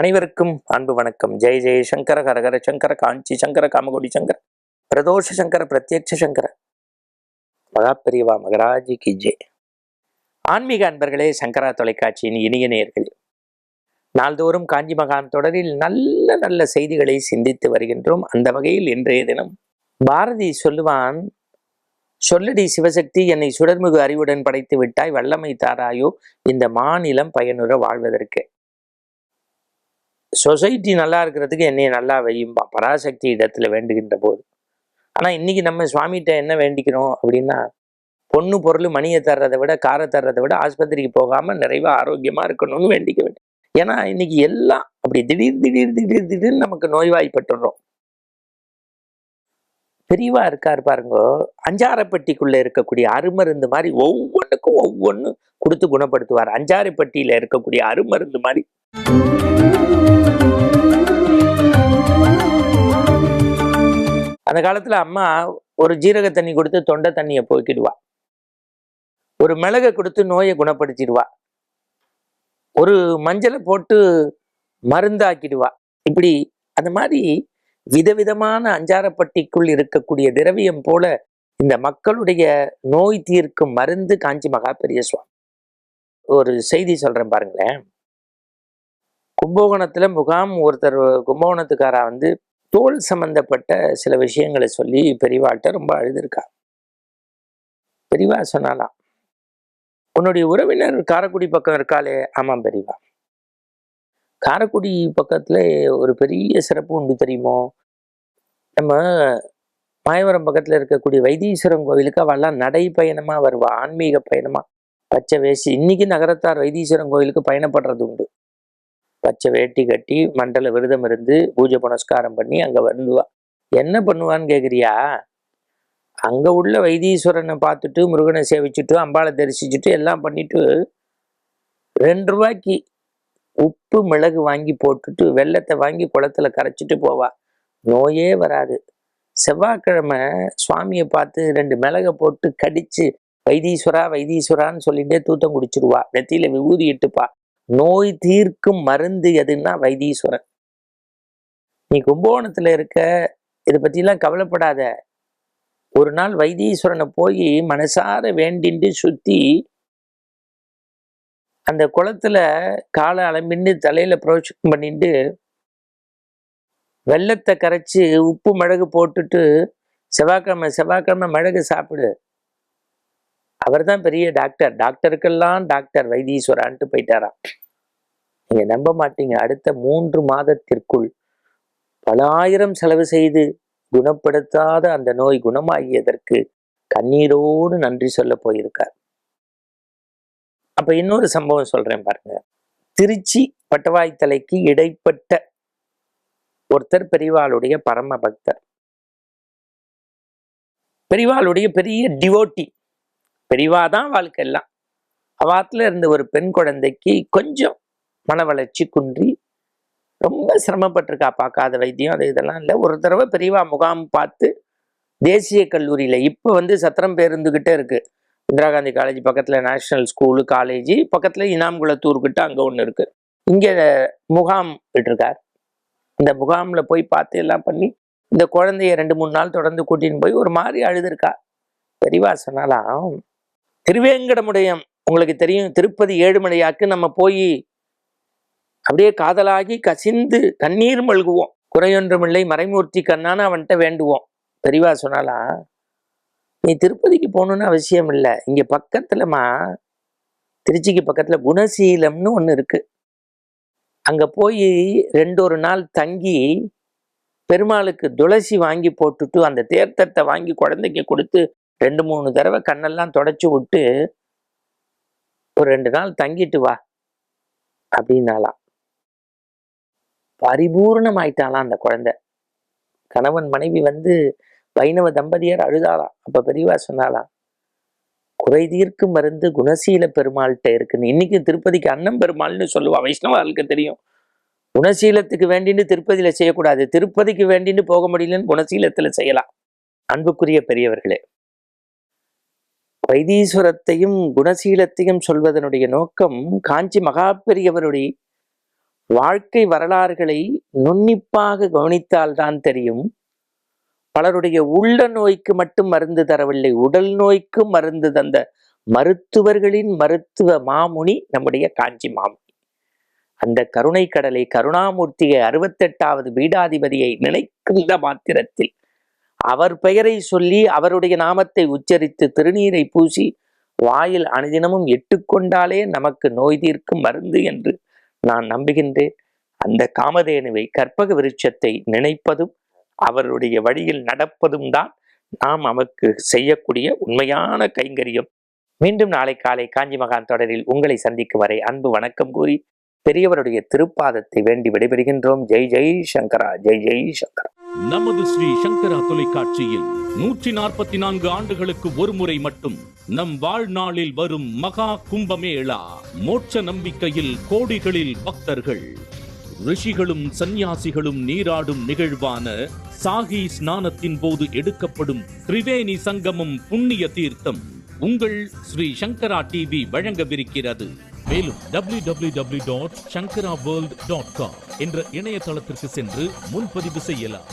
அனைவருக்கும் அன்பு வணக்கம். ஜெய் ஜெய சங்கர ஹரஹர சங்கர காஞ்சி சங்கர காமகோடி சங்கர பிரதோஷ சங்கர பிரத்யட்ச சங்கர. மகாபெரியவா மகராஜி கி ஜெய். ஆன்மீக அன்பர்களே சங்கரா தொலைக்காட்சியின் இனிய நேர்கள். நாள்தோறும் காஞ்சி மகான் தொடரில் நல்ல நல்ல செய்திகளை சிந்தித்து வருகின்றோம். அந்த வகையில் இன்றைய தினம் பாரதி சொல்லுவான் சொல்லடி சிவசக்தி என்னை சுடர்மிகு அறிவுடன் படைத்து விட்டாய் வல்லமை தாராயோ இந்த மாநிலம் பயனுற வாழ்வதற்கு. சொசைட்டி நல்லா இருக்கிறதுக்கு என்னையை நல்லா வையும்பா பராசக்தி இடத்துல வேண்டுகின்ற போது. ஆனால் இன்னைக்கு நம்ம சுவாமிகிட்ட என்ன வேண்டிக்கிறோம் அப்படின்னா பொண்ணு பொருள் மணியை தர்றதை விட காரை தர்றதை விட ஆஸ்பத்திரிக்கு போகாமல் நிறைவாக ஆரோக்கியமாக இருக்கணும்னு வேண்டிக்க வேண்டும். ஏன்னா இன்னைக்கு எல்லாம் அப்படி திடீர் திடீர் திடீர் திடீர்னு நமக்கு நோய்வாய்ப்பட்டுறோம். பெரியவா இருக்கார் பாருங்க அஞ்சாரப்பட்டிக்குள்ளே இருக்கக்கூடிய அருமருந்து மாதிரி ஒவ்வொன்றுக்கும் ஒவ்வொன்று கொடுத்து குணப்படுத்துவார். அஞ்சாரப்பட்டியில் இருக்கக்கூடிய அருமருந்து மாதிரி அந்த காலத்துல அம்மா ஒரு ஜீரக தண்ணி கொடுத்து தொண்டை தண்ணியை போக்கிடுவா. ஒரு மிளகை கொடுத்து நோயை குணப்படுத்திடுவா. ஒரு மஞ்சளை போட்டு மருந்தாக்கிடுவா. இப்படி அந்த மாதிரி விதவிதமான அஞ்சாரப்பட்டிக்குள் இருக்கக்கூடிய திரவியம் போல இந்த மக்களுடைய நோய் தீர்க்கும் மருந்து காஞ்சி மகா பெரிய சுவாமி. ஒரு செய்தி சொல்றேன் பாருங்களேன். கும்பகோணத்தில் முகாம் ஒருத்தர் கும்பகோணத்துக்காரா வந்து தோல் சம்பந்தப்பட்ட சில விஷயங்களை சொல்லி பெரிவாள்கிட்ட ரொம்ப அழுதுருக்கா. பெரியவா சொன்னாலாம் உன்னுடைய உறவினர் காரக்குடி பக்கம் இருக்காளே. ஆமாம் பெரியவா காரக்குடி பக்கத்தில் ஒரு பெரிய சிறப்பு உண்டு தெரியுமோ? நம்ம மாயவரம் பக்கத்தில் இருக்கக்கூடிய வைத்தீஸ்வரன் கோவிலுக்கு அவெல்லாம் நடை பயணமா வருவா ஆன்மீக பயணமாக பச்சை வேசி இன்னைக்கு நகரத்தார் வைத்தீஸ்வரன் கோவிலுக்கு பயணப்படுறது உண்டு. பச்சை வேட்டி கட்டி மண்டல விரதம் இருந்து பூஜை புனஸ்காரம் பண்ணி அங்க வருந்துவா. என்ன பண்ணுவான்னு கேட்குறியா அங்க உள்ள வைத்தீஸ்வரனை பார்த்துட்டு முருகனை சேவிச்சுட்டு அம்பாளை தரிசிச்சுட்டு எல்லாம் பண்ணிட்டு ரெண்டு ரூபாய்க்கு உப்பு மிளகு வாங்கி போட்டுட்டு வெள்ளத்தை வாங்கி குளத்துல கரைச்சிட்டு போவா. நோயே வராது. செவ்வாய்க்கிழமை சுவாமியை பார்த்து ரெண்டு மிளகை போட்டு கடிச்சு வைத்தீஸ்வரா வைத்தீஸ்வரான்னு சொல்லிட்டே தூத்தம் குடிச்சிருவா. நெத்தியில விபூதி இட்டுப்பா. நோய் தீர்க்கும் மருந்து எதுன்னா வைத்தீஸ்வரன். நீ கும்பகோணத்துல இருக்க இதை பற்றிலாம் கவலைப்படாத. ஒரு நாள் வைத்தீஸ்வரனை போய் மனசார வேண்டிண்டு சுத்தி அந்த குளத்துல காலை அலம்பின்னு தலையில புரோஷம் பண்ணிட்டு வெள்ளத்தை கரைச்சி உப்பு மிளகு போட்டுட்டு செவ்வாய்க்கிழமை செவ்வாய்க்கிழமை மிளகு சாப்பிடு. அவர் தான் பெரிய டாக்டர். டாக்டருக்கெல்லாம் டாக்டர் வைத்தீஸ்வரான்ட்டு போயிட்டாராம். நீங்க நம்ப மாட்டீங்க. அடுத்த மூன்று மாதத்திற்குள் பல ஆயிரம் செலவு செய்து குணப்படுத்தாத அந்த நோய் குணமாகியதற்கு கண்ணீரோடு நன்றி சொல்ல போயிருக்கார். அப்ப இன்னொரு சம்பவம் சொல்றேன் பாருங்க. திருச்சி பட்டவாய்த்தலைக்கு இடைப்பட்ட ஒருத்தர் பெரியவாளுடைய பரம பக்தர். பெரியவாளுடைய பெரிய டிவோட்டி பெரியவா தான் வாழ்க்கை எல்லாம். அவாத்துல இருந்த ஒரு பெண் குழந்தைக்கு கொஞ்சம் மன வளர்ச்சி குன்றி ரொம்ப சிரமப்பட்டிருக்கா பார்க்காத வைத்தியம் அது இதெல்லாம் இல்லை. ஒரு தடவை பெரியவா முகாம் பார்த்து தேசிய கல்லூரியில இப்போ வந்து சத்திரம் பேருந்துக்கிட்டே இருக்கு. இந்திரா காந்தி காலேஜ் பக்கத்துல நேஷனல் ஸ்கூலு காலேஜ் பக்கத்துல இனாம்குளத்தூர்கிட்ட கிட்ட ஒன்று இருக்கு. இங்கே முகாம் விட்டுருக்கார். இந்த முகாம்ல போய் பார்த்து எல்லாம் பண்ணி இந்த குழந்தைய ரெண்டு மூணு நாள் தொடர்ந்து கூட்டின்னு போய் ஒரு மாதிரி அழுதுருக்கா. பெரியவா சொன்னாலாம் திருவேங்கடமுடையம் உங்களுக்கு தெரியும் திருப்பதி ஏழுமலையாக்கு நம்ம போய் அப்படியே காதலாகி கசிந்து கண்ணீர் மல்குவோம். குறையொன்றுமில்லை மறைமூர்த்தி கண்ணான்னு அவன்கிட்ட வேண்டுவோம். பெரியவா சொன்னாலாம் நீ திருப்பதிக்கு போகணுன்னு அவசியம் இல்லை. இங்கே பக்கத்துலமா திருச்சிக்கு பக்கத்தில் குணசீலம்னு ஒன்று இருக்குது அங்கே போய் ரெண்டு ஒரு நாள் தங்கி பெருமாளுக்கு துளசி வாங்கி போட்டுட்டு அந்த தேர்த்தத்தை வாங்கி குழந்தைக்கு கொடுத்து ரெண்டு மூணு தடவை கண்ணெல்லாம் தொடச்சி விட்டு ஒரு ரெண்டு நாள் தங்கிட்டு வா அப்படின்னாலாம் பரிபூர்ணமாயிட்டாலாம் அந்த குழந்தை. கணவன் மனைவி வந்து வைணவ தம்பதியர் அழுதாளாம். அப்ப பெரியவா சொன்னாலாம் குறை தீர்க்கும் மருந்து குணசீல பெருமாள்கிட்ட இருக்குன்னு இன்னைக்கு திருப்பதிக்கு அன்னம் பெருமாள்னு சொல்லுவா. வைஷ்ணவாளுக்கு தெரியும். குணசீலத்துக்கு வேண்டின்னு திருப்பதியில செய்யக்கூடாது. திருப்பதிக்கு வேண்டின்னு போக முடியலன்னு குணசீலத்துல செய்யலாம். அன்புக்குரிய பெரியவர்களே வைதீஸ்வரத்தையும் குணசீலத்தையும் சொல்வதனுடைய நோக்கம் காஞ்சி மகா பெரியவருடைய வாழ்க்கை வரலாறுகளை நுண்ணிப்பாக கவனித்தால்தான் தெரியும். பலருடைய உள்ள நோய்க்கு மட்டும் மருந்து தரவில்லை உடல் நோய்க்கும் மருந்து தந்த மருத்துவர்களின் மருத்துவ மாமுனி நம்முடைய காஞ்சி மாமுனி அந்த கருணை கடலை கருணாமூர்த்தியை அறுபத்தெட்டாவது பீடாதிபதியை நினைக்கின்ற மாத்திரத்தில் அவர் பெயரை சொல்லி அவருடைய நாமத்தை உச்சரித்து திருநீரை பூசி வாயில் அனுதினமும் எட்டுக்கொண்டாலே நமக்கு நோய் தீர்க்கும் மருந்து என்று நான் நம்புகின்றேன். அந்த காமதேனுவை கற்பக விருட்சத்தை நினைப்பதும் அவருடைய வழியில் நடப்பதும் தான் நாம் நமக்கு செய்யக்கூடிய உண்மையான கைங்கரியம். மீண்டும் நாளை காலை காஞ்சி மகான் தொடரில் உங்களை சந்திக்கும் வரை அன்பு வணக்கம் கூறி பெரியவருடைய திருப்பாதத்தை வேண்டி விடைபெறுகின்றோம். ஜெய் ஜெய் சங்கரா ஜெய் ஜெய் சங்கரா. நமது ஸ்ரீ சங்கரா தொலைக்காட்சியில் நூற்றி நாற்பத்தி நான்கு ஆண்டுகளுக்கு ஒரு முறை மட்டும் நம் வாழ்நாளில் வரும் மகா கும்பமேளா மோட்ச நம்பிக்கையில் கோடிகளில் பக்தர்கள் ரிஷிகளும் சந்நியாசிகளும் நீராடும் நிகழ்வான சாகி ஸ்நானத்தின் போது எடுக்கப்படும் திரிவேணி சங்கமம் புண்ணிய தீர்த்தம் உங்கள் ஸ்ரீ சங்கரா டிவி வழங்கவிருக்கிறது. மேலும் W W W dot Shankara world dot com என்ற இணையதளத்திற்கு சென்று முன்பதிவு செய்யலாம்.